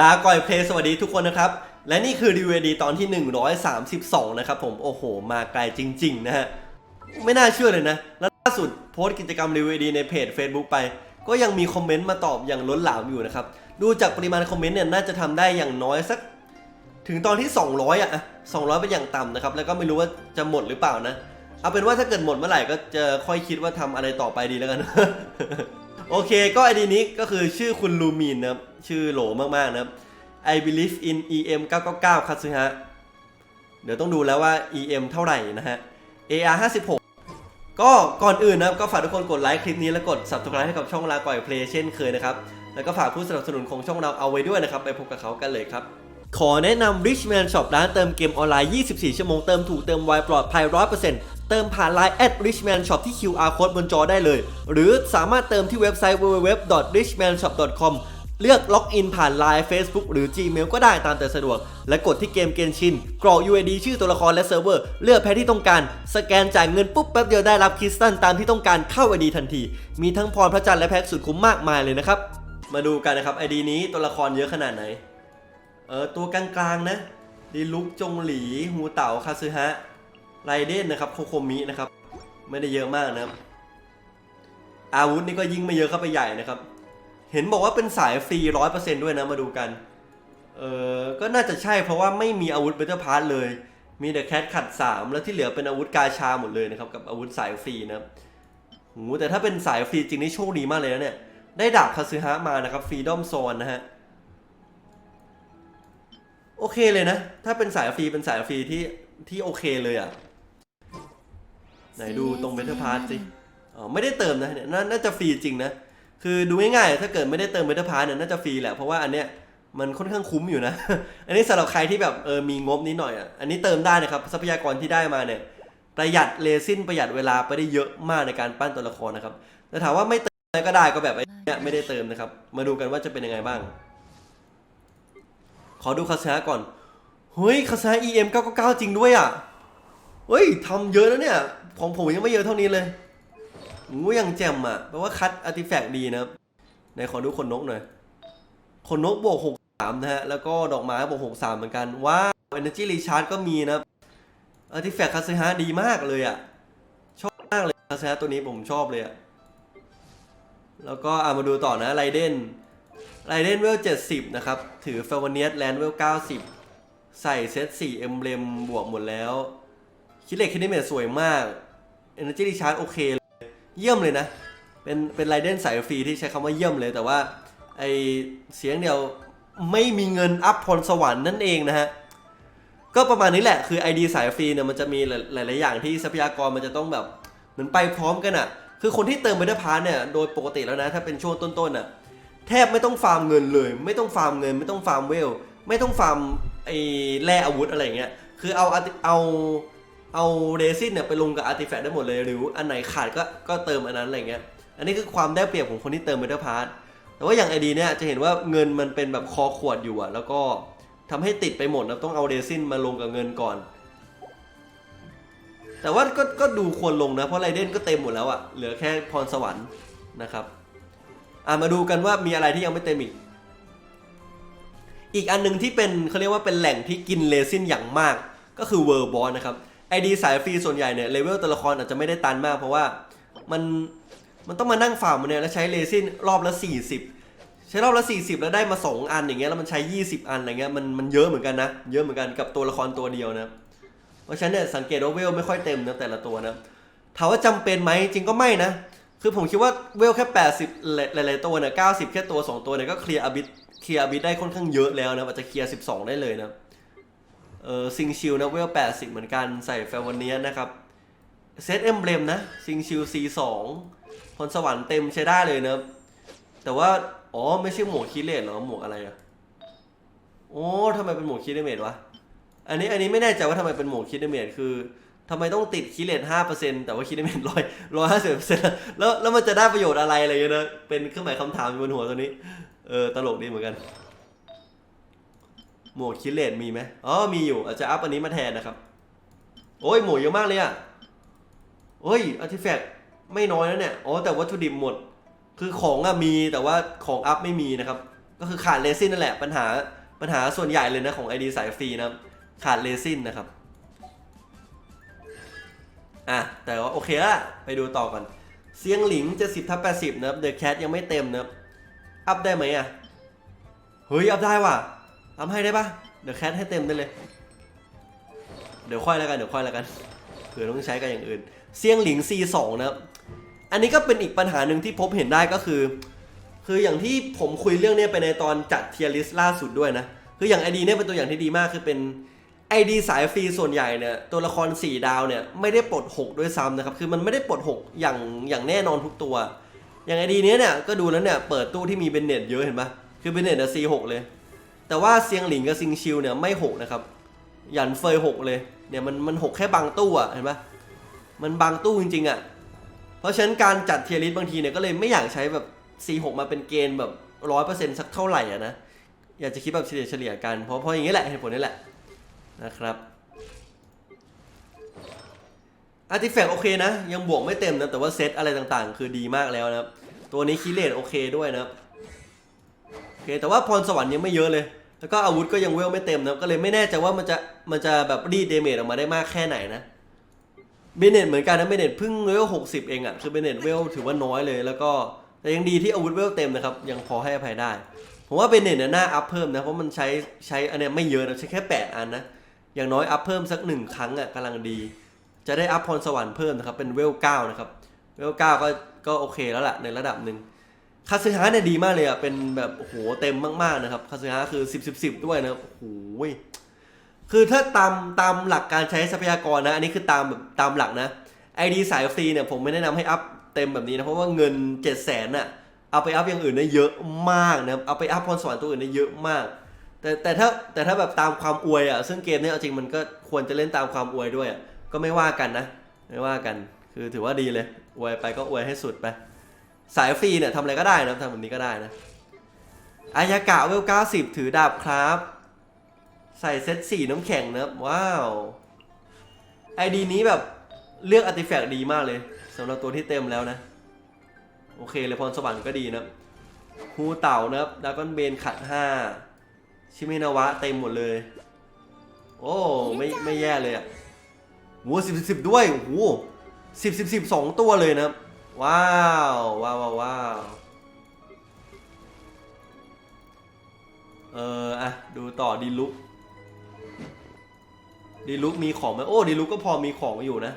ลาก่อยเพลสวัสดีทุกคนนะครับ และนี่คือดีวดีตอนที่ 132 นะครับผมโอ้โห มาไกลจริง ๆ นะฮะ ไม่น่าเชื่อเลยนะ แล้วล่าสุดโพสต์กิจกรรมรีวิวดีในเพจ Facebook ไป ก็ยังมีคอมเมนต์มาตอบอย่างล้นหลามอยู่นะครับ ดูจากปริมาณคอมเมนต์เนี่ย น่าจะทำได้อย่างน้อยสัก ถึงตอนที่ 200 อะ 200 เป็นอย่างต่ำนะครับ แล้วก็ไม่รู้ว่าจะหมดหรือเปล่านะ เอาเป็นว่าถ้าเกิดหมดเมื่อไหร่ก็จะค่อยคิดว่าทำอะไรต่อไปดีแล้วกัน โอเคก็ไอดีนี้ก็คือชื่อคุณลูมินนะครับ ชื่อโหลมากๆนะครับ I believe in EM 999คัตสึฮะเดี๋ยวต้องดูแล้วว่า EM เท่าไหร่นะฮะ AR 56ก็ก่อนอื่นนะครับก็ฝากทุกคนกดไลค์คลิปนี้และกด subscribe ให้กับช่องลาก่อยเพลย์เช่นเคยนะครับแล้วก็ฝากผู้สนับสนุนของช่องเราเอาไว้ด้วยนะครับ ไปพบกับเขากันเลยครับ ขอแนะนำ Richman Shop ร้านเติมเกมออนไลน์ 24 ชั่วโมงเติมถูกเติมไวปลอดภัย 100% เติมผ่าน Line at Richman Shop ที่ QR code บนจอได้เลย หรือสามารถเติมที่เว็บไซต์ www.richmanshop.com เลือกล็อกอินผ่าน Line Facebook หรือ Gmail ก็ได้ตามแต่สะดวก และกดที่เกมเกนชิน กรอก UID ชื่อตัวละครและเซิร์ฟเวอร์ เลือกแพ้ที่ต้องการ สแกนจ่ายเงินปุ๊บแป๊บเดียวได้รับคริสตัลตามที่ต้องการเข้า ID ทันที มีทั้งพรพระจันทร์และแพ็กสุดคุ้มมากมายเลยนะครับ มาดูกันนะครับ ID นี้ตัวละครเยอะขนาดไหน เออตัวกลางๆนะดีลุกจงหลีฮูเต่าคาซึฮะ ไรเดนนะครับโคโคมินะครับ ไม่ได้เยอะมากนะครับ อาวุธนี่ก็ยิ่งไม่เยอะเข้าไปใหญ่นะครับ เห็นบอกว่าเป็นสายฟรีร้อยเปอร์เซนต์ด้วยนะมาดูกัน เออก็น่าจะใช่เพราะว่าไม่มีอาวุธเบเตอร์พาร์เลย มีแต่แคทขัด3แล้วที่เหลือเป็นอาวุธกาชาหมดเลยนะครับกับอาวุธสายฟรีนะครับโหแต่ถ้าเป็นสายฟรีจริงนี่โชคดีมากเลยนะเนี่ยได้ดาบคาซึฮะมานะครับฟรีดอมโซนนะฮะโอเคเลยนะ ถ้าเป็นสายฟรีเป็นสายฟรีที่ที่โอเคเลยอะ ไหนดูตรงเบเตอร์พาร์สิอ๋อไม่ได้เติมนะเนี่ยนาน่าจะฟรีจริงนะ คือดูง่ายๆ ถ้าเกิดไม่ได้เติมเบเตอร์พาร์เนี่ยน่าจะฟรีแหละ เพราะว่าอันเนี้ยมันค่อนข้างคุ้มอยู่นะ อันนี้สำหรับใครที่แบบเออมีงบนิดหน่อยอะ อันนี้เติมได้นะครับทรัพยากรที่ได้มาเนี่ยประหยัดเรซินประหยัดเวลาไปได้เยอะมากในการปั้นตัวละครนะครับ แต่ถามว่าไม่เติมอะไรก็ได้ก็แบบไอ้เนี้ยไม่ได้เติมนะครับ มาดูกันว่าจะเป็นยังไงบ้าง ขอดูคาซาก่อน เฮ้ยคาซา EM 999 จริงด้วยอะ เฮ้ยทำเยอะแล้วเนี่ย ของผมยังไม่เยอะเท่านี้เลยงูยังแจ่มอะแปลว่าคัดอาร์ติแฟกต์ดีนะครับไหนขอดูขนนกหน่อยขนนกบวก63นะฮะ แล้วก็ดอกไม้บวก63เหมือนกัน ว้าว Energy Recharge ก็มีนะครับอาร์ติแฟกต์คาเซฮาดีมากเลยอะ ชอบมากเลยคาเซฮาตัวนี้ผมชอบเลยอะ แล้วก็อะมาดูต่อนะไรเดนไรเดนเวล70นะครับ ถือเฟลวเนียสแลนด์เวล90ใส่เซต4เอ็มเบลมบวกหมดแล้ว คิดเล็กคิดนิเมตสวยมาก Energy Recharge โอเคเลยเยี่ยมเลยนะ เป็นเป็นไรเดนสายฟรีที่ใช้คำว่าเยี่ยมเลย แต่ว่าไอเสียงเดียวไม่มีเงินอัพพรสวรรค์นั่นเองนะฮะ ก็ประมาณนี้แหละคือ ID สายฟรีเนี่ยมันจะมีหลาย ๆ อย่างที่ทรัพยากรมันจะต้องแบบเหมือนไปพร้อมกันอะ่ะ คือคนที่เติมเบเดอร์พาร์เนี่ยโดยปกติแล้วนะ ถ้าเป็นช่วงต้น ๆ อะ แทบไม่ต้องฟาร์มเงินเลย ไม่ต้องฟาร์มเงิน ไม่ต้องฟาร์มเวล ไม่ต้องฟาร์มไอแร่อาวุธอะไรเงี้ย คือเอาเอา เอาเรซินเนี่ยไปลงกับอาร์ติแฟกต์ได้หมดเลยหรืออันไหนขาดก็ก็เติมอันนั้นอะไรเงี้ย อันนี้คือความได้เปรียบของคนที่เติมเบเดอร์พาร์แต่ว่าอย่างไอดีเนี่ยจะเห็นว่าเงินมันเป็นแบบคอขวดอยู่อะแล้วก็ทำให้ติดไปหมดนะต้องเอาเรซินมาลงกับเงินก่อน แต่ว่าก็ก็ดูควรลงนะ เพราะไรเดนก็เต็มหมดแล้วอะเหลือแค่พรสวรรค์นะครับอะมาดูกันว่ามีอะไรที่ยังไม่เต็มอีก อีกอันหนึงที่เป็นเขาเรียกว่าเป็นแหล่งที่กินเลซินอย่างมากก็คือเวอร์บอสนะครับ ไอดีสายฟรีส่วนใหญ่เนี่ยเลเวลตัวละครอาจจะไม่ได้ตันมากเพราะว่ามันมันต้องมานั่งฟามันเนี่ยแล้วใช้เลซินรอบละ 40 ใช้รอบละ 40 แล้วได้มา 2 อันอย่างเงี้ยแล้วมันใช้ 20 อันอะไรเงี้ยมันมันเยอะเหมือนกันนะ เยอะเหมือนกันกับตัวละครตัวเดียวนะเพราะฉะนั้นเนี่ยสังเกตว่าเวลไม่ค่อยเต็มนะแต่ละตัวนะถามว่าจำเป็นไหมจริงก็ไม่นะ คือผมคิดว่าเวลแค่ 80 หลายๆตัวเนี่ย90แค่ตัว 2 ตัวเนี่ยก็เคลียร์อบิทเคลียร์อบิทได้ค่อนข้างเยอะแล้วนะอาจจะเคลียร์ 12 ได้เลยนะ เออซิงชิลนะเวล80เหมือนกันใส่แฟวันเนียนะครับเซตเอ็มเบลมนะซิงชิล C2 พรสวรรค์เต็มใช้ได้เลยนะแต่ว่า อ๋อ ไม่ใช่หมวกคิเลตเหรอ หมวกอะไรอะโอ้ทำไมเป็นหมวกคิดเดเมจวะ อันนี้อันนี้ไม่แน่ใจว่าทำไมเป็นหมวกคิเดเมจคือทำไมต้องติดคิเลตห้าเปอร์เซ็นต์แต่ว่าคิเดเมจร้อยร้อยห้าสิบเปอร์เซ็นต์แล้วแล้วมันจะได้ประโยชน์อะไรอะไรอย่างเงี้ยนะเป็นเครื่องหมายคำถามบนหัวตัวนี้ เออ ตลกดีเหมือนกัน หมวกคิเลตมีไหมอ๋อมีอยู่อาจจะอัพอันนี้มาแทนนะครับ โอ้ยหมวกเยอะมากเลยอะโอ้ยอาร์ติแฟกต์ไม่น้อยแล้วเนี่ยอ๋อแต่วัตถุดิบหมด คือของอะมีแต่ว่าของอัพไม่มีนะครับ ก็คือขาดเรซินนั่นแหละปัญหาปัญหาส่วนใหญ่เลยนะของ ID สายฟรีนะขาดเรซินนะครับอะแต่ว่าโอเคละไปดูต่อก่อนเสียงหลิงจะ10ทับ80นะครับเดอะแคทยังไม่เต็มนะครับอัพได้ไหมอะเฮ้ยอัพได้ว่ะ อัพให้ได้ปะเดอะแคทให้เต็มได้เลย เดี๋ยวค่อยแล้วกันเดี๋ยวค่อยแล้วกันเผื่อต้องใช้กันอย่างอื่นเสียงหลิง C2 นะครับอันนี้ก็เป็นอีกปัญหาหนึ่งที่พบเห็นได้ก็คือ คืออย่างที่ผมคุยเรื่องนี้ไปในตอนจัดเทียริสล่าสุดด้วยนะ คืออย่างไอดีเนี่ยเป็นตัวอย่างที่ดีมากคือเป็นไอดีสายฟรีส่วนใหญ่เนี่ยตัวละคร 4 ดาวเนี่ยไม่ได้ปลด 6 ด้วยซ้ำนะครับ คือมันไม่ได้ปลด 6 อย่างอย่างแน่นอนทุกตัว อย่างไอดีเนี้ยเนี่ยก็ดูแล้วเนี่ยเปิดตู้ที่มีเบนเน็ตเยอะเห็นปะคือเบนเน็ตซีหกเลย แต่ว่าเซียงหลิงกับซิงชิวเนี่ยไม่6นะครับ หยันเฟย6เลย เนี่ยมันมันหกแค่บางตู้อะเห็นปะมันบางตู้จริงๆอะเพราะฉะนั้นการจัดเทียริสบางทีเนี่ยก็เลยไม่อยากใช้แบบ C6 มาเป็นเกณฑ์แบบร้อยเปอร์เซ็นต์สักเท่าไหร่อะนะ อยากจะคิดแบบเฉลี่ยเฉลี่ยๆกันเพราะเพราะอย่างนี้แหละเหตุผลนี้แหละนะครับอาร์ติแฟกโอเคนะ ยังบวกไม่เต็มนะ แต่ว่าเซตอะไรต่างๆ คือดีมากแล้วนะครับ ตัวนี้คีเลตโอเคด้วยนะครับ เคแต่ว่าพรสวรรค์ยังไม่เยอะเลย แล้วก็อาวุธก็ยังเวลไม่เต็มนะก็เลยไม่แน่ใจว่ามันจะมันจะแบบรีดเดเมจออกมาได้มากแค่ไหนนะเบเนตเหมือนกันนะเบเนตเพิ่งเวลหกสิบเองอะคือเบเนตเวลถือว่าน้อยเลย แล้วก็แต่ยังดีที่อาวุธเวลเต็มนะครับยังพอให้อภัยได้ ผมว่าเบเนตเนี่ยน่าอัพเพิ่มนะเพราะมันใช้ใช้อันเนี้ยไม่เยอะนะใช้แค่ 8 อันนะอย่างน้อยอัพเพิ่มสักหนึ่งครั้งอะกำลังดี จะได้อัพพรสวรรค์เพิ่มนะครับเป็นเวลเก้านะครับเวลเก้าก็ก็โอเคแล้วล่ะในระดับหนึ่ง คาซึฮะเนี่ยดีมากเลยอะ เป็นแบบโอ้โหเต็มมากๆนะครับ คาซึฮะคือ10 10 10ด้วยนะครับโอ้โหคือถ้าตามตามหลักการใช้ทรัพยากรนะ อันนี้คือตามแบบตามหลักนะไอดีสายฟรีเนี่ยผมไม่แนะนำให้อัพเต็มแบบนี้นะ เพราะว่าเงิน7 0 0 0 0นน่ะ เอาไปอัพอย่างอื่นได้เยอะมากนะครับ เอาไปอัพพรสวรรค์ตัวอื่นได้เยอะมาก แต่แต่ถ้าแต่ถ้าแบบตามความอวยอะ ซึ่งเกมเนี้เอาจริงมันก็ควรจะเล่นตามความอวยด้วยอะก็ไม่ว่ากันนะ ไม่ว่ากัน คือถือว่าดีเลย อวยไปก็อวยให้สุดไป สายฟรีเนี่ยทำอะไรก็ได้นะทำแบบนี้ก็ได้นะอายากะเวล90ถือดาบครับ ใส่เซตสีน้ำแข็งนะครับว้าวไอดีนี้แบบเลือกอาร์ติแฟกต์ดีมากเลยสำหรับตัวที่เต็มแล้วนะ โอเคเลยพรสวรรค์ก็ดีนะฮูเต่านะครับดากอนเบนขัด5ชิมินาวะเต็มหมดเลย โอ้ไม่ไม่แย่เลยอะโหสิบสิบด้วยโอ้โหสิบสิบสิบสองตัวเลยนะครับ ว้าว ว้าวว้าววาวเอออะดูต่อดีลุกดีลุกมีของไหมโอ้ดีลุกก็พอมีของอยู่นะ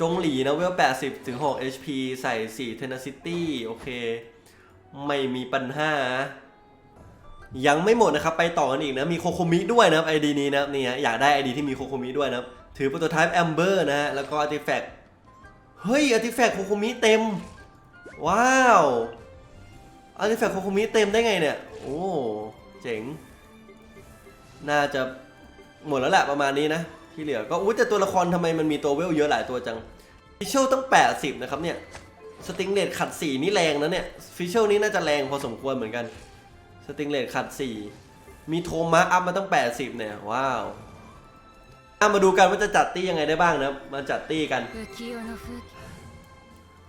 จงหลีนะเวล 80 ถึง 6 HP ใส่ 4 Tenacity โอเค ไม่มีปัญหา ยังไม่หมดนะครับ ไปต่อกันอีกนะ มีโคโคมิด้วยนะครับไอดีนี้นะเนี่ยอยากได้ไอดีที่มีโคโคมิด้วยนะครับถือโปรโตไทป์แอมเบอร์นะฮะ แล้วก็อาร์ติแฟกต์ เฮ้ยอาร์ติแฟกต์โคโคมิเต็ม ว้าวอาร์ติแฟกต์โคโคมิเต็มได้ไงเนี่ย โอ้เจ๋ง น่าจะหมดแล้วแหละประมาณนี้นะ ที่เหลือก็อุ้ยแต่ตัวละครทำไมมันมีตัวเวลเยอะหลายตัวจังฟิชเชลต้อง80 นะครับเนี่ย สติงเลดขัด 4 นี่แรงนะเนี่ยฟิชเชลนี้น่าจะแรงพอสมควรเหมือนกัน สติงเลดขัด 4 มีโทมัสอัพมาตั้ง 80 เนี่ย ว้าว อ่มาดูกันว่าจะจัดตี้ยังไงได้บ้างนะมาจัดตี้กัน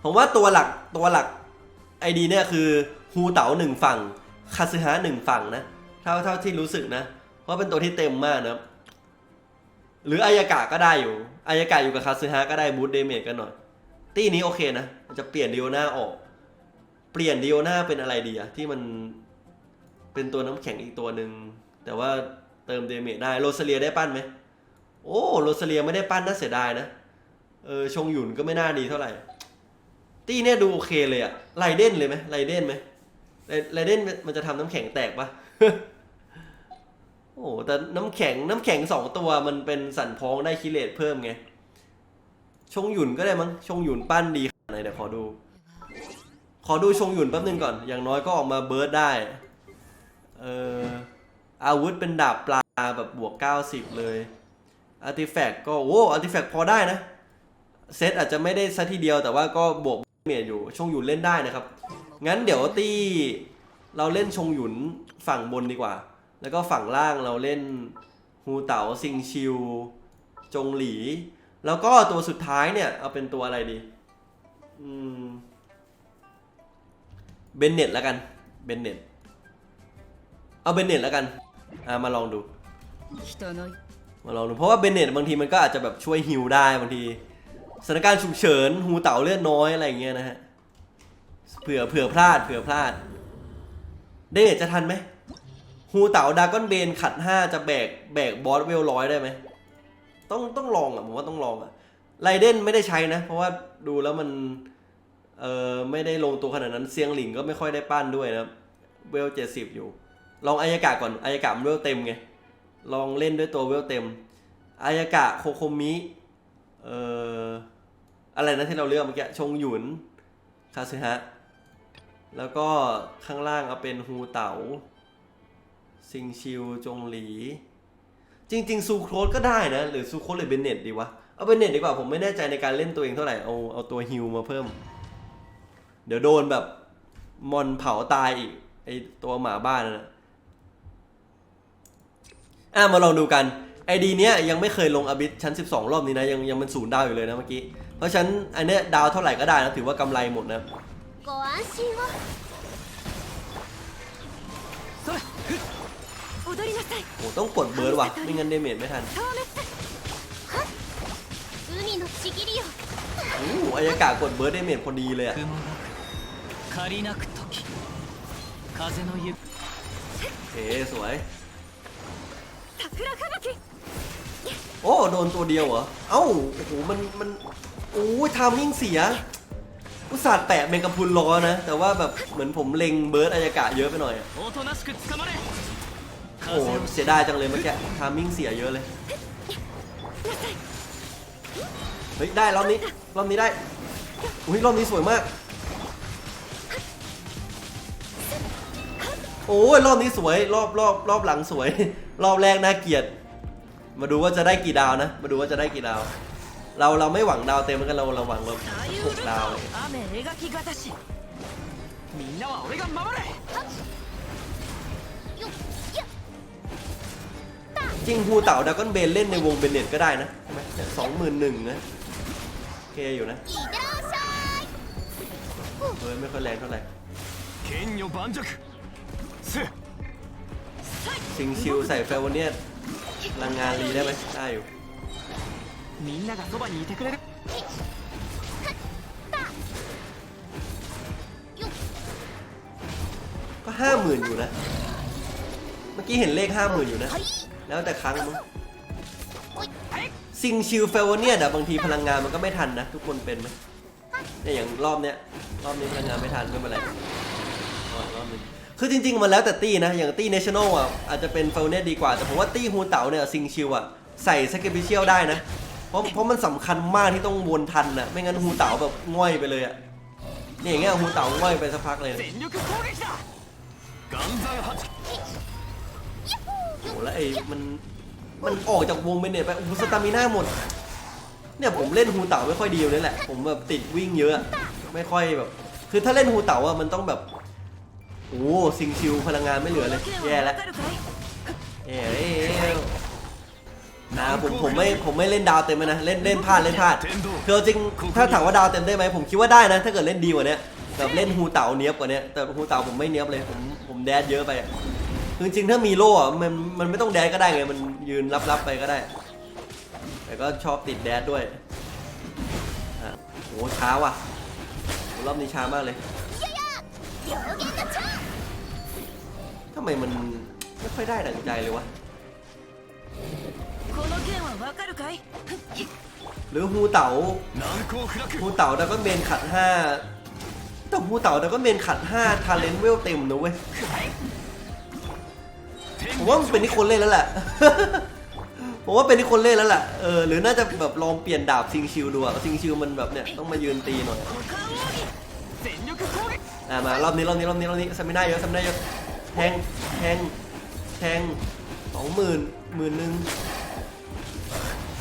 ผมว่าตัวหลักตัวหลักไอดีเนี่ยคือฮูเต๋าหนึ่งฝั่งคาซึฮะหนึ่งฝั่งนะเท่าเท่าที่รู้สึกนะ เพราะเป็นตัวที่เต็มมากนะหรืออายากะก็ได้อยู่อายากะอยู่กับคาซึฮะก็ได้บูทเดเมจกันหน่อยตี้นี้โอเคนะจะเปลี่ยนดิโอนาออก เปลี่ยนดิโอนาเป็นอะไรดีอะที่มันเป็นตัวน้ำแข็งอีกตัวหนึ่งแต่ว่าเติมเดเมจได้โรสเลียได้ปั้นไหม โอ้โรซาเลียไม่ได้ปั้นน่าเสียดายนะ เออชงหยุนก็ไม่น่าดีเท่าไหร่ ตี้เนี่ยดูโอเคเลยอะไรเด่นเลยไหมไรเด่นไหมไรเด่นมันจะทำน้ำแข็งแตกปะโอ้แต่น้ำแข็งน้ำแข็งสองตัวมันเป็นสันพ้องได้คิเลตเพิ่มไง ชงหยุนก็ได้มั้งชงหยุนปั้นดีขนาดไหนเดี๋ยวขอดู ขอดูชงหยุนแป๊บนึงก่อน อย่างน้อยก็ออกมาเบิร์ดได้ เอออาวุธเป็นดาบปลาแบบบวก90เลย อาร์ติแฟกก็โอ้อาร์ติแฟกพอได้นะ เซตอาจจะไม่ได้ซะทีเดียวแต่ว่าก็บวกเมียอยู่ชงหยุนเล่นได้นะครับ งั้นเดี๋ยวตี้เราเล่นชงหยุนฝั่งบนดีกว่า แล้วก็ฝั่งล่างเราเล่นฮูเต๋าซิงชิว จงหลี แล้วก็ตัวสุดท้ายเนี่ย เอาเป็นตัวอะไรดีอืมเบนเน็ตแล้วกันเบนเน็ตเอาเบนเน็ตแล้วกัน อ่ามาลองดู人の มาลองดูเพราะว่าเบนเน็ตบางทีมันก็อาจจะแบบช่วยฮิลได้บางทีสถานการณ์ฉุกเฉินหูเต่าเลือดน้อยอะไรอย่างเงี้ยนะฮะเผื่อเผื่อพลาดเผื่อพลาดเดนเน็ตจะทันไหมฮูเต๋าดากอนเบนขัดห้าจะแบกแบกบอสเวลร้อยได้ไหมต้องต้องลองอะผมว่าต้องลองอะไรเดนไม่ได้ใช้นะ เพราะว่าดูแล้วมันเออไม่ได้ลงตัวขนาดนั้นเซียงหลิงก็ไม่ค่อยได้ปั้นด้วยนะเวลเจ็ดสิบอยู่ ลองอายากะก่อนอายากะมันเวลเต็มไง ลองเล่นด้วยตัวเวลเต็ม อายากะโคโคมิเอ่ออะไรนะที่เราเลือกเมื่อกี้ชงหยุนคาซึฮะ แล้วก็ข้างล่างเอาเป็นฮูเต๋าซิงชิวจงหลี จริง ๆ ซูโครสก็ได้นะ หรือซูโครสหรือเบนเน็ตดีวะ เอาเบนเน็ตดีกว่าผมไม่แน่ใจในการเล่นตัวเองเท่าไหร่ เอาเอาตัวฮิวมาเพิ่ม เดี๋ยวโดนแบบมอนเผาตายอีกไอตัวหมาบ้านนั่นนะ อะมาลองดูกันไอดีเนี้ยยังไม่เคยลงอบิสชั้น 12 รอบนี้นะยังยังมันศูนย์ดาวอยู่เลยนะเมื่อกี้ เพราะฉะนั้นอันเนี้ยดาวเท่าไหร่ก็ได้นะถือว่ากำไรหมดนะโอ้ต้องกดเบิร์ดว่ะไม่งั้นเดเมจไม่ทันโอ้อายากากดเบิร์ดเดเมจพอดีเลยอะเฮ้สวย โอ้โดนตัวเดียวเหรอ เอ้า โอ้โห มัน มัน โอ้ยทามิ่งเสีย อุตส่าห์แปะเมงกะพุนล้อนะ แต่ว่าแบบ เหมือนผมเล็งเบิร์ดอายากะเยอะไปหน่อย โอ้โหเสียดายจังเลยเมื่อกี้ทามิ่งเสียเยอะเลย เฮ้ย ได้รอบนี้ รอบนี้ได้ อุ้ยรอบนี้สวยมาก โอ้ยรอบนี้สวย รอบรอบรอบหลังสวย รอบแรกน่าเกลียด มาดูว่าจะได้กี่ดาวนะ มาดูว่าจะได้กี่ดาว เราเราไม่หวังดาวเต็มกันเราเราหวังแบบหกดาวจริงภูเต่าดาวก้อนเบนเล่นในวงเบนเน็ตก็ได้นะใช่ไหมสองหมื่นหนึ่งนะโอเคอยู่นะเฮ้ยไม่ค่อยแรงเท่าไหร่ ซิงชิวใส่เฟลเนียพลังงานรีได้ไหมได้อยู่ みんながそばにいてくれるよっ ก็ห้าหมื่นอยู่นะ เมื่อกี้เห็นเลขห้าหมื่นอยู่นะ はい แล้วแต่ครั้งมั้ง おい ซิงชิวเฟลเนียอะบางทีพลังงานมันก็ไม่ทันนะ ทุกคนเป็นไหมเนี่ยอย่างรอบเนี้ยรอบนี้พลังงานไม่ทันไม่เป็นไรอ๋อรอบนี้ คือจริง ๆ มันแล้วแต่ตี้นะ อย่างตี้เนชั่นอลอะอาจจะเป็นเฟลเนตดีกว่า แต่ผมว่าตี้ฮูเต๋าเนี่ยซิงชิวอะใส่เซกเปเชียลได้นะ เพราะเพราะมันสำคัญมากที่ต้องวนทันนะไม่งั้นฮูเต๋าแบบง่อยไปเลยอะนี่อย่างเงี้ยฮูเต๋าง่อยไปสักพักเลยโอ้โหแล้วไอ้มันมันออกจากวงเบเนตไปโอ้สตามิน่าหมด เนี่ยผมเล่นฮูเต๋าไม่ค่อยดีเลยแหละ ผมแบบติดวิ่งเยอะ ไม่ค่อยแบบ คือถ้าเล่นฮูเต๋าอะมันต้องแบบ โอ้สิงชิวพลังงานไม่เหลือเลยแย่แล้วแย่แล้วนะผมผมไม่ผมไม่เล่นดาวเต็มนะเล่นเล่นพลาดเล่นพลาดคือจริงถ้าถามว่าดาวเต็มได้ไหมผมคิดว่าได้นะ ถ้าเกิดเล่นดีกว่านี้แบบเล่นฮูเต่าเนี้ยบกว่านี้แต่ฮูเต่าผมไม่เนี้ยบเลยผมผมแดดเยอะไปคือจริงถ้ามีโล่มันมันไม่ต้องแดดก็ได้ไงมันยืนรับรับไปก็ได้ แต่ก็ชอบติดแดดด้วยโอ้ช้าว่ะรอบนี้ช้ามากเลยำไมมันไม่ค่อยได้ดังใจเลยวะหรือฮูเต๋าฮูเต๋าดักก็เมนขัดห้าแต่ฮูเต๋าดักก็เมนขัดห้าทาเลนเวลเต็มนะเว้ยผมว่าเป็นที่คนเล่นแล้วแหละผมว่าเป็นที่คนเล่นแล้วแหละเออหรือน่าจะแบบลองเปลี่ยนดาบซิงชิลดูอะซิงชิลมันแบบเนี่ยต้องมายืนตีหน่อยอ่ามารอบนี้รอบนี้รอบนี้รอบนี้สมิน่าเยอะสมิน่าเยอะ แทง แทง แทงสองหมื่นหมื่นหนึ่ง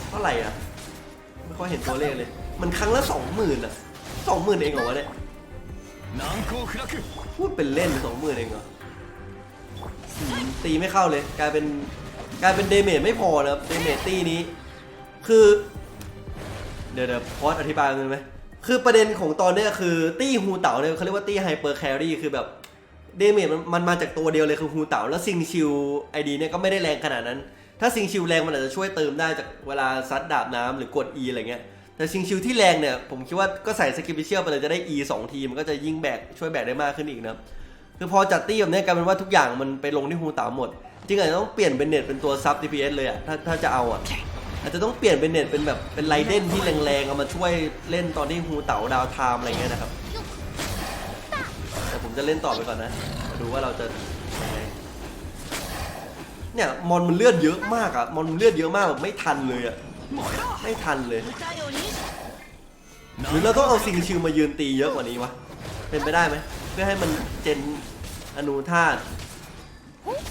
เท่าไหร่อะ ไม่ค่อยเห็นตัวเลขเลย มันครั้งละสองหมื่นอะสองหมื่นเองเหรอวะเนี่ยพูดเป็นเล่นสองหมื่นเองเหรอตีไม่เข้าเลย กลายเป็นกลายเป็นเดเมจไม่พอนะคเดเมจตีนี้ คือ เดี๋ยวเดี๋ยวพอสอธิบายกันไหมคือประเด็นของตอนเนี้ยคือตีฮูเต๋าเนี่ยเขาเรียกว่าตีไฮเปอร์แครี่คือแบบ เดเมจมันมาจากตัวเดียวเลยคือฮูเต๋าแล้วซิงชิวไอดีเนี่ยก็ไม่ได้แรงขนาดนั้น ถ้าซิงชิวแรงมันอาจจะช่วยเติมได้จากเวลาซัดดาบน้ำหรือกด E อะไรเงี้ยแต่ซิงชิวที่แรงเนี่ยผมคิดว่าก็ใส่สกิปเชียลไปเลยจะได้ E 2ทีมันก็จะยิ่งแบกช่วยแบกได้มากขึ้นอีกนะคือพอจัดตี้แบบนี้กลายเป็นว่าทุกอย่างมันไปลงที่ฮูเต๋าหมดจริงอาจจะต้องเปลี่ยนเป็นเน็ตเป็นตัวซับ DPS เลยอะถ้าถ้าจะเอาอะอาจจะต้องเปลี่ยนเป็นเน็ตเป็นแบบเป็นไรเดนที่แรงๆเอามาช่วยเล่นตอนที่ฮูเต๋าดาวไทม์อะไรเงี้ยนะครับ มจะเล่นต่อไปก่อนนะดูว่าเราจะยังไงเนี่ยมอนมันเลือดเยอะมากอะมอนมันเลือดเยอะมากแบบไม่ทันเลยอะไม่ทันเลย หรือเราต้องเอาซิงชิวมายืนตีเยอะกว่านี้วะเป็นไปได้ไหมเพื่อให้มันเจนอนุธาต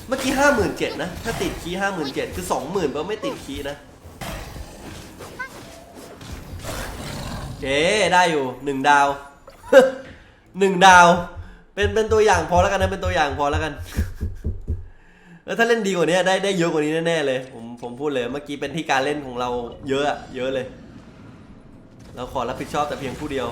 เมื่อกี้ห้าหมื่นเจ็ดนะ ถ้าติดคีห้าหมื่นเจ็ดคือสองหมื่นก็ไม่ติดคีนะเจ๊ได้อยู่หนึ่งดาวหนึ่งดาว เป็นเป็นตัวอย่างพอแล้วกันนะเป็นตัวอย่างพอแล้วกัน แล้วถ้าเล่นดีกว่านี้ได้ได้เยอะกว่านี้แน่ๆเลย ผมผมพูดเลยเมื่อกี้เป็นที่การเล่นของเราเยอะอะเยอะเลย เราขอรับผิดชอบแต่เพียงผู้เดียว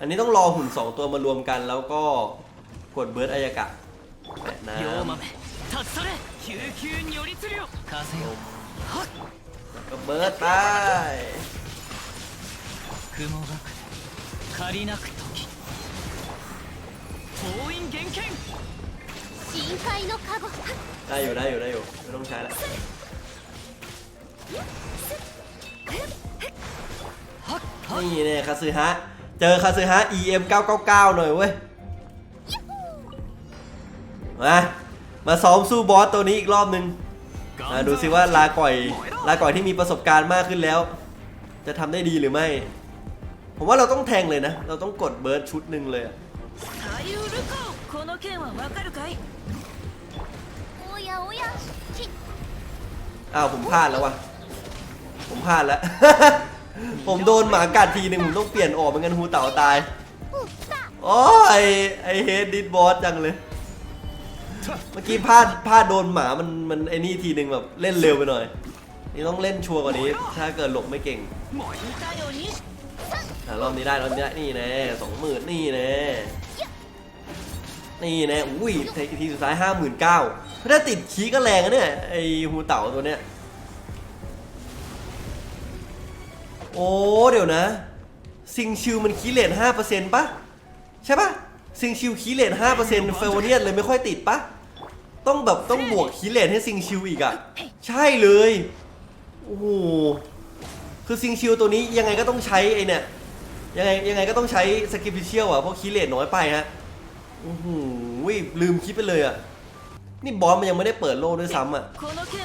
อันนี้ต้องรอหุ่นสองตัวมารวมกันแล้วก็กดเบิร์ดอายากะแปะน้ำ 豆立ち去れ救急如律令風よはっำก็เบิร์ดไป 雲隠れ借りなく時封印厳剣深海のカゴ ได้อยู่ได้อยู่ได้อยู่ไม่ต้องใช้ละ はっはっ นี่เนี่ยคาซึฮะ เจอคาซึฮะ EM 999 หน่อยเว้ย มา มาซ้อมสู้บอสตัวนี้อีกรอบนึง ดูซิว่าลาก่อย ลาก่อยที่มีประสบการณ์มากขึ้นแล้ว จะทำได้ดีหรือไม่ ผมว่าเราต้องแทงเลยนะ เราต้องกดเบิร์ดชุดหนึ่งเลยอ้าวผมพลาดแล้ววะผมพลาดแล้ว ผมโดนหมากัดทีหนึ่งผมต้องเปลี่ยนออกเหมือนกันหูเต่าตาย โอ้ไอไอเฮดดิสบอสจังเลย เมื่อกี้พลาดพลาดโดนหมามันมันไอ้นี่ทีหนึ่งแบบเล่นเร็วไปหน่อย นี่ต้องเล่นชัวร์กว่านี้ ถ้าเกิดหลบไม่เก่งอ่รอบนี้ได้รอบนี้ได้นี่แน่สองหมื่นนี่แน่นี่แน่อุ้ยทีสุดท้ายห้าหมื่นเก้าถ้าติดขี้ก็แรงนะเนี่ยไอหูเต่าตัวเนี้ยโอ้เดี๋ยวนะ ซิงชิวมันขี้เลนห้าเปอร์เซ็นต์ปะใช่ปะซิงชิวขี้เลนห้าเปอร์เซ็นต์เฟลเนียนเลยไม่ค่อยติดปะ ต้องแบบต้องบวกคิเลนให้ซิงชิวอีกอะ่ะ ใช่เลย โอ้โห คือซิงชิวตัวนี้ยังไงก็ต้องใช้ไอเนี่ย ยังไงยังไงก็ต้องใช้สกิปพิเชียลอะ เพราะคิเลนน้อยไปฮะโอ้โหวิลืมคิดไปเลยอะ่ะ นี่บอสมันยังไม่ได้เปิดโลด้วยซ้ำอะ่ะ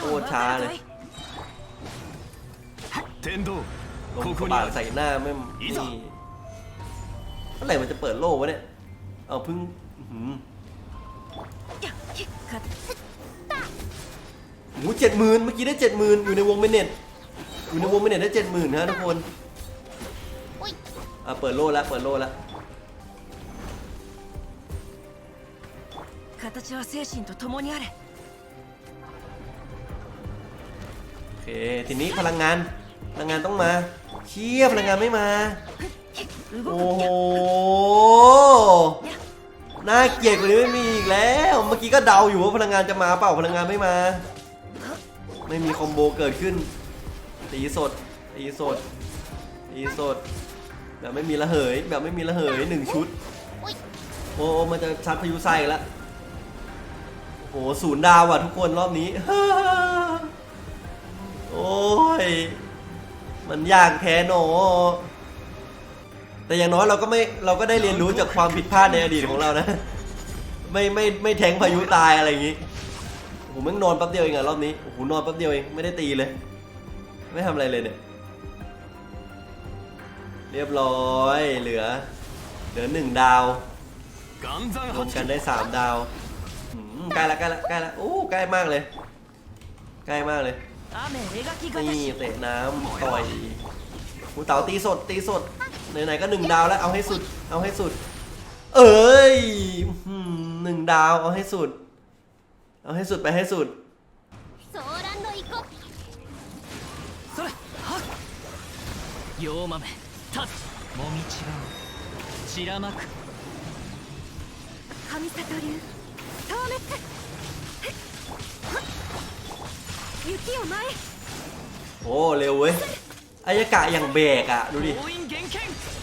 โอ้ช้าเลยลงกระบาดใส่หน้าไม่มีเมื่อไหร่มันจะเปิดโลวะเนี่ย เอาพึ่ง อื้อหือ やか โอ้โหเจ็ดหมื่นเมื่อกี้ได้เจ็ดหมื่นอยู่ในวงเมนเน็ตอยู่ในวงเมนเน็ตได้เจ็ดหมื่นฮะทุกคน おい อ่ะเปิดโลแล้วเปิดโลแล้ว 形は精神と共にあれ โอเค ทีนี้พลังงาน พลังงานต้องมา เชี่ยพลังงานไม่มา 動 โอ้ く โห น่าเกลียดกว่านี้ไม่มีอีกแล้ว เมื่อกี้ก็เดาอยู่ว่าพลังงานจะมาเปล่าพลังงานไม่มา ไม่มีคอมโบเกิดขึ้น ตีสด ตีสด ตีสด แบบไม่มีระเหย แบบไม่มีระเหยหนึ่งชุด โอ้มันจะซัดพายุไส้อีกแล้วโอ้โหศูนย์ดาวอะทุกคนรอบนี้ โอ้ย มันยากแท้หนอ แต่อย่างน้อยเราก็ไม่เราก็ได้เรียนรู้จากความผิดพลาดในอดีตของเรานะ ไม่ไม่ไม่แทงพายุตายอะไรอย่างงี้โอ้โหแม่งนอนแป๊บเดียวเองอะรอบนี้โอ้โหนอนแป๊บเดียวเองไม่ได้ตีเลย ไม่ทำอะไรเลยเนี่ย เรียบร้อยเหลือ เหลือหนึ่งดาวรวมกันได้สามดาวใกล้ละใกล้ละใกล้ละโอ้ใกล้มากเลยใกล้มากเลยนี่เตะน้ำต่อยหูเต๋าตีสดตีสด ไหนๆก็หนึ่งดาวแล้วเอาให้สุด เอาให้สุด เอ้ยหนึ่งดาวเอาให้สุด เอาให้สุดไปให้สุดโอ้ เร็วเว้ย อายกะอย่างเบรกอะ ดูดิ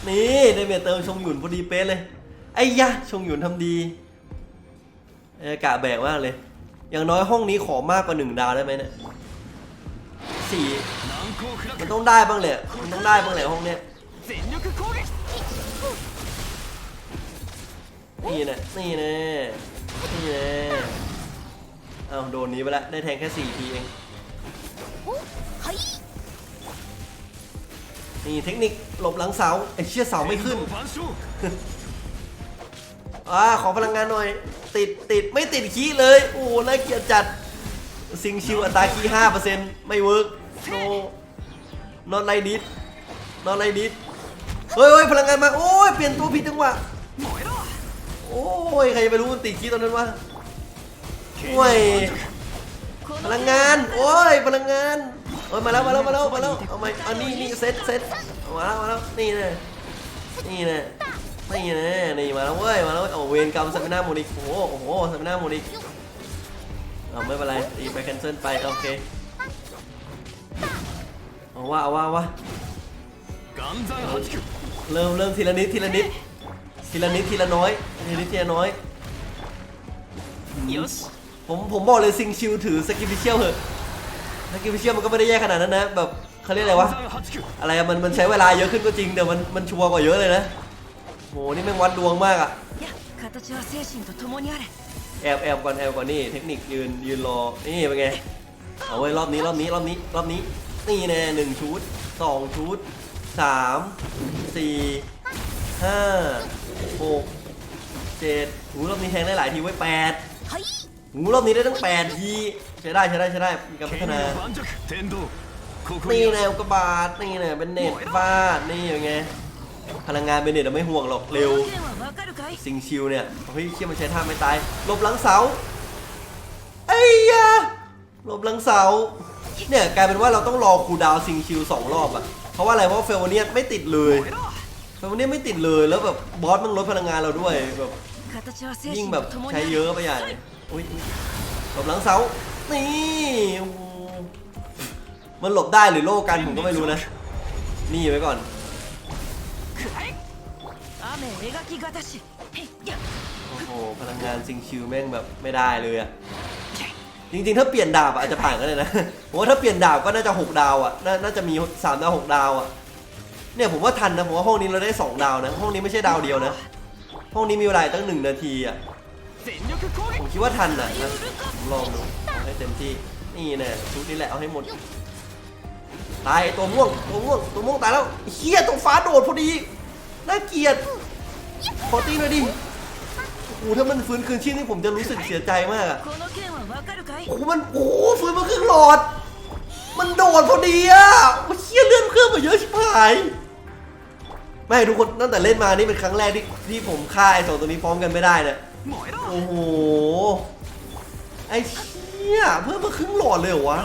นี่ได้เบมเติมชงหยุนพอดีเป๊ะเลย ไอ้ยะชงหยุนทำดีอายกะแบกมากเลย อย่างน้อยห้องนี้ขอมากกว่าหนึ่งดาวได้ไหมเนี่ยสี่มันต้องได้บ้างแหละมันต้องได้บ้างแหละห้องเนี้ยนี่นะนี่นะนี่นะเอาโดนนี้ไปละได้แทงแค่สี่ทีเอง นี่เทคนิคหลบหลังเสาไอ้เชี่ยเสาไม่ขึ้นอ่าขอพลังงานหน่อย ติดติดไม่ติดขี้เลย โอ้น่าเกียดจัดซิงชิวอัตราขี้ห้าเปอร์เซ็นต์ไม่เวิร์กโนนอนไรดิสนอนไรดิสเฮ้ยพลังงานมา โอ้ยเปลี่ยนตัวผิดจังหวะโอ้ย ใครจะไปรู้มันติดขี้ตอนนั้นวะโอ้ยพลังงาน โอ้ย พลังงาน โอ้ยมาแล้วมาแล้วมาแล้วมาแล้วเอามาเอานี่นี่เซ็ตเซ็ตมาแล้วมาแล้วนี่นะนี่นะนี่นะนี่มาแล้วเว้ยมาแล้วโอ้เวนกรรมสมิน่าโมนิกโอ้โหโอ้มิน่าโมนิกเอาไม่เป็นไรตีไปแคนเซิลไปโอเคเอาว่าเอาว่าว่าเริ่มเริ่มทีละนิดทีละนิดทีละนิดทีละน้อยทีละนิดทีละน้อยผมผมบอกเลยซิงชิวถือสกิปพิเชียลเหอะ ถ้ากิลเชียมันก็ไม่ได้แย่ขนาดนั้นนะ แบบเขาเรียกอะไรวะ อะไรมันมันใช้เวลาเยอะขึ้นก็จริงแต่มันมันชัวร์กว่าเยอะเลยนะโหนี่แม่งวัดดวงมากอะแอบแอบก่อนแอบก่อนนี่เทคนิคยืนยืนรอ นี่เป็นไง เอาไว้รอบนี้รอบนี้รอบนี้รอบนี้ นี่แน่หนึ่งชุดสองชุดสามสี่ห้าหกเจ็ดหูรอบนี้แทงได้หลายทีไว้แปดหูรอบนี้ได้ตั้งแปดทีใช้ได้ใช้ได้ใช้ได้มีการพัฒนานี่แนวกระบาดนี่เนี่ยเป็นเน็ตฟาดนี่ยังไงพลังงานเป็นเน็ตไม่ห่วงหรอกเร็วสิงชิวเนี่ยเฮ้ยเชี่ยมันใช้ท่าไม่ตายหลบหลังเสาไอ้ยะหลบหลังเสาเนี่ยกลายเป็นว่าเราต้องรอคูดาวซิงชิวสองรอบอะเพราะว่าอะไรเพราะเฟลเนียไม่ติดเลยเฟลเนียไม่ติดเลยแล้วแบบบอสมันลดพลังงานเราด้วยแบบยิ่งแบบใช้เยอะไปใหญ่ยหลบหลังเสา นี่โอ้โหมันหลบได้หรือโลกันผมก็ไม่รู้นะ นี่ไว้ก่อน くらえ雨描きがたしへいや โอ้โห พลังงานซิงชิวแม่งแบบไม่ได้เลยอะจริงๆ ถ้าเปลี่ยนดาบอะอาจจะผ่านก็ได้นะ ผมว่าถ้าเปลี่ยนดาบก็น่าจะ 6 ดาวอะน่าน่าจะมี 3 ดาว 6 ดาวอะเนี่ยผมว่าทันนะ ผมว่าห้องนี้เราได้ 2 ดาวนะ ห้องนี้ไม่ใช่ดาวเดียวนะ ห้องนี้มีเวลาอีกตั้งหนึ่งนาทีอะ 全力攻 ผม 撃 คิดว่าทันอะนะผมลองดูเอา ให้เต็มที่ นี่เนี่ยชุดนี้แหละเอาให้หมด ตายตัวม่วง ตัวม่วง ตัวม่วงตายแล้วเฮียตรงฟ้าโดดพอดี น่าเกียด ขอตีหน่อยดิโอ้ถ้ามันฟื้นคืนชีพนี่ผมจะรู้สึกเสียใจมากอะโอ้มัน โอ้ฟื้นมาครึ่งหลอด มันโดดพอดีอะมันเชี่ยเลื่อนเครื่องมาเยอะชิบหาย ไม่ทุกคนตั้งแต่เล่นมานี่เป็นครั้งแรกที่ที่ผมฆ่าไอ้สองตัวนี้พร้อมกันไม่ได้เนี่ยโอ้โห ไอ้เเนี่ยเพื่มมาครึ่งหลอดเลยวะ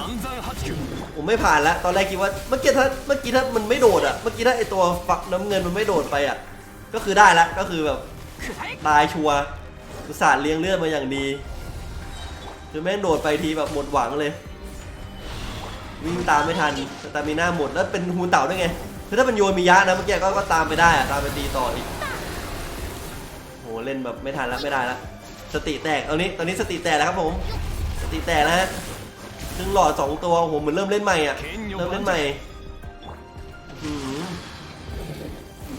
ผมไม่ผ่านแล้วตอนแรกคิดว่าเมื่อกี้ถ้าเมื่อกี้ถ้ามันไม่โดดอะเมื่อกี้ถ้าไอตัวฝักน้ำเงินมันไม่โดดไปอะก็คือได้ละก็คือแบบตายชัวร์อุตส่าห์เลี้ยงเลือดมาอย่างดีคือแม่งโดดไปทีแบบหมดหวังเลย วิ่งตามไม่ทันตามีหน้าหมดแล้วเป็นฮูนเต่าด้วยไงคือถ้ามันโยนมียะนะเมื่อกี้ก็ก็ตามไปได้อะตามไปตีต่ออีกโหเล่นแบบไม่ทันแล้วไม่ได้แล้วสติแตกตอนนี้ตอนนี้สติแตกแล้วครับผม ตีแต่นะฮะหนึ่งหลอดสองตัวโอ้โหเหมือนเริ่มเล่นใหม่อะ เริ่มเล่นใหม่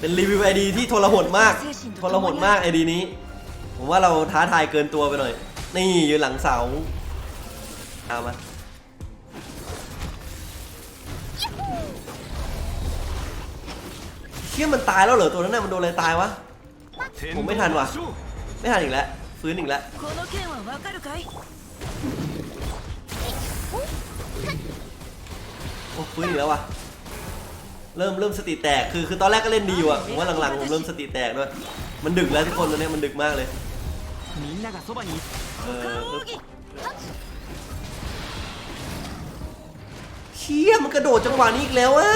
เป็นรีวิวไอดีที่ทรหดมากทรหดมากไอดีนี้ ผมว่าเราท้าทายเกินตัวไปหน่อย นี่อยู่หลังเสาเอามาเชี่ยมันตายแล้วเหรอตัวนั้นน่ะมันโดนอะไรตายวะ ผมไม่ทันวะไม่ทันอีกแล้ว ฟื้นอีกแล้ว โอ้ฟื้นอีแล้ววะเริ่มเริ่มสติแตกคือคือตอนแรกก็เล่นดีอยู่อะผมว่าหลังๆผมเริ่มสติแตกด้วยมันดึกแล้วทุกคนตอนนี้มันดึกมากเลยเออเออเชี่ยมันกระโดดจังหวะนี้อีกแล้วอะ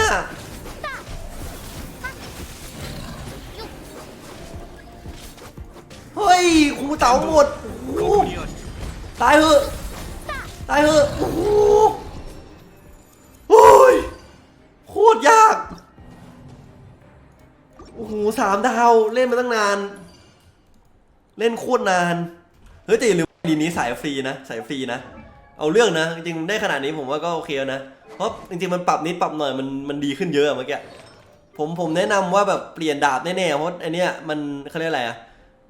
เฮ้ยคูเต๋าหมดตายเหอะ ตายเหอะโอ้โหโอ้ยโคตรยาก โอ้โหสามดาวเล่นมาตั้งนาน เล่นโคตรนาน เฮ้ยแต่อย่าลืมดีนี้สายฟรีนะ สายฟรีนะ เอาเรื่องนะ จริงๆได้ขนาดนี้ผมว่าก็โอเคแล้วนะ เพราะจริงๆมันปรับนิดปรับหน่อยมันมันดีขึ้นเยอะเมื่อกี้ ผมผมแนะนำว่าแบบเปลี่ยนดาบแน่ๆเพราะอันเนี้ยมันเขาเรียกอะไรอะ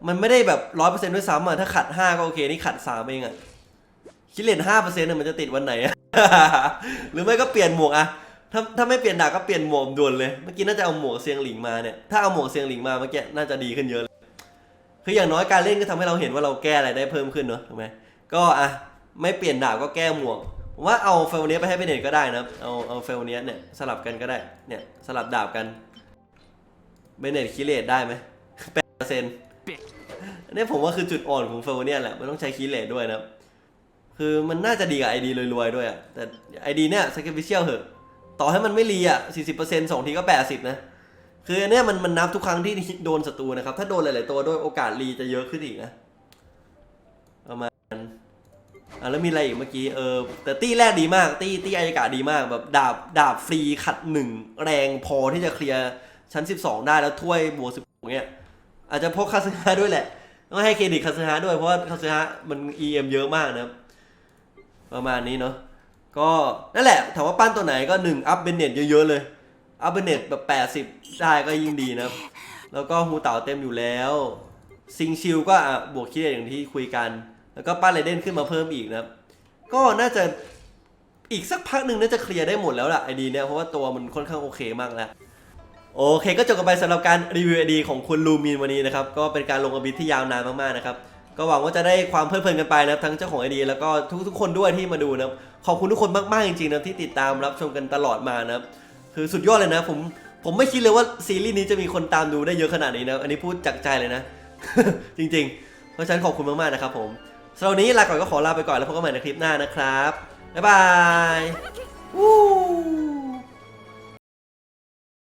มันไม่ได้แบบร้อยเปอร์เซ็นต์ด้วยซ้ำอะถ้าขัดห้าก็โอเค นี่ขัดสามเองอะ คิดเลนห้าเปอร์เซ็นต์มันจะติดวันไหนอะหรือไม่ก็เปลี่ยนหมวกอะถ้าถ้าไม่เปลี่ยนดาบก็เปลี่ยนหมวกด่วนเลย เมื่อกี้น่าจะเอาหมวกเซียงหลิงมาเนี่ย ถ้าเอาหมวกเซียงหลิงมาเมื่อกี้น่าจะดีขึ้นเยอะเลย คืออย่างน้อยการเล่นก็ทำให้เราเห็นว่าเราแก้อะไรได้เพิ่มขึ้นเนอะถูกไหมก็อะไม่เปลี่ยนดาบก็แก้หมวกว่าเอาเฟลเนี้ยไปให้เบเนตก็ได้นะ เอาเอาเฟลเนี้ยเนี่ยสลับกันก็ได้ เนี่ยสลับดาบกันเบเนตคิเลตได้ไหมแปดเปอร์เซ็นต์อันนี้ผมว่าคือจุดอ่อนของเฟลเนียแหละ มันต้องใช้คิเลตด้วยนะ คือมันน่าจะดีกับไอดีรวยๆด้วยอะแต่ไอดีเนี่ยสกิฟิเชียลเหอะ ต่อให้มันไม่รีอะสี่สิบเปอร์เซ็นต์สองทีก็แปดสิบนะ คืออันเนี้ยมันมันนับทุกครั้งที่โดนศัตรูนะครับ ถ้าโดนหลายๆตัวด้วยโอกาสรีจะเยอะขึ้นอีกนะประมาณอะแล้วมีอะไรอีกเมื่อกี้เออแต่ตี้แรกดีมาก ตี้ตี้อายากาดีมากแบบดาบดาบฟรีขัดหนึ่งแรงพอที่จะเคลียร์ชั้น 12 ได้แล้วถ้วยบวกสิบเงี้ยอาจจะพกคาซึฮะด้วยแหละต้องให้เครดิตคาซึฮะด้วยเพราะว่าคาซึฮะมัน EM เยอะมากนะครับ ประมาณนี้เนาะก็นั่นแหละถามว่าปั้นตัวไหนก็หนึ่งอัพเบนเน็ตเยอะๆเลย อัพเบนเน็ตแบบ80ได้ก็ยิ่งดีนะแล้วก็ฮูเต่าเต็มอยู่แล้ว ซิงชิลก็อะบวกคิดอย่างที่คุยกัน แล้วก็ปั้นไรเดนขึ้นมาเพิ่มอีกนะก็น่าจะอีกสักพักหนึ่งน่าจะเคลียร์ได้หมดแล้วล่ะไอดีเนี่ยเพราะว่าตัวมันค่อนข้างโอเคมากแล้วโอเคก็จบกันไปสำหรับการรีวิวไอดีของคุณลูมินวันนี้นะครับ ก็เป็นการลงอบิทที่ยาวนานมากๆนะครับ ก็หวังว่าจะได้ความเพลิดเพลินกันไปนะครับทั้งเจ้าของไอดีแล้วก็ทุกๆคนด้วยที่มาดูนะครับขอบคุณทุกคนมากๆจริงๆนะที่ติดตามรับชมกันตลอดมานะครับคือสุดยอดเลยนะผมผมไม่คิดเลยว่าซีรีส์นี้จะมีคนตามดูได้เยอะขนาดนี้นะอันนี้พูดจากใจเลยนะ จริงๆ เพราะฉะนั้นขอบคุณมากๆนะครับผมสำหรับวันนี้ลาก่อนก็ขอลาไปก่อนแล้วพบกันใหม่ในคลิปหน้านะครับบ๊ายบายวู้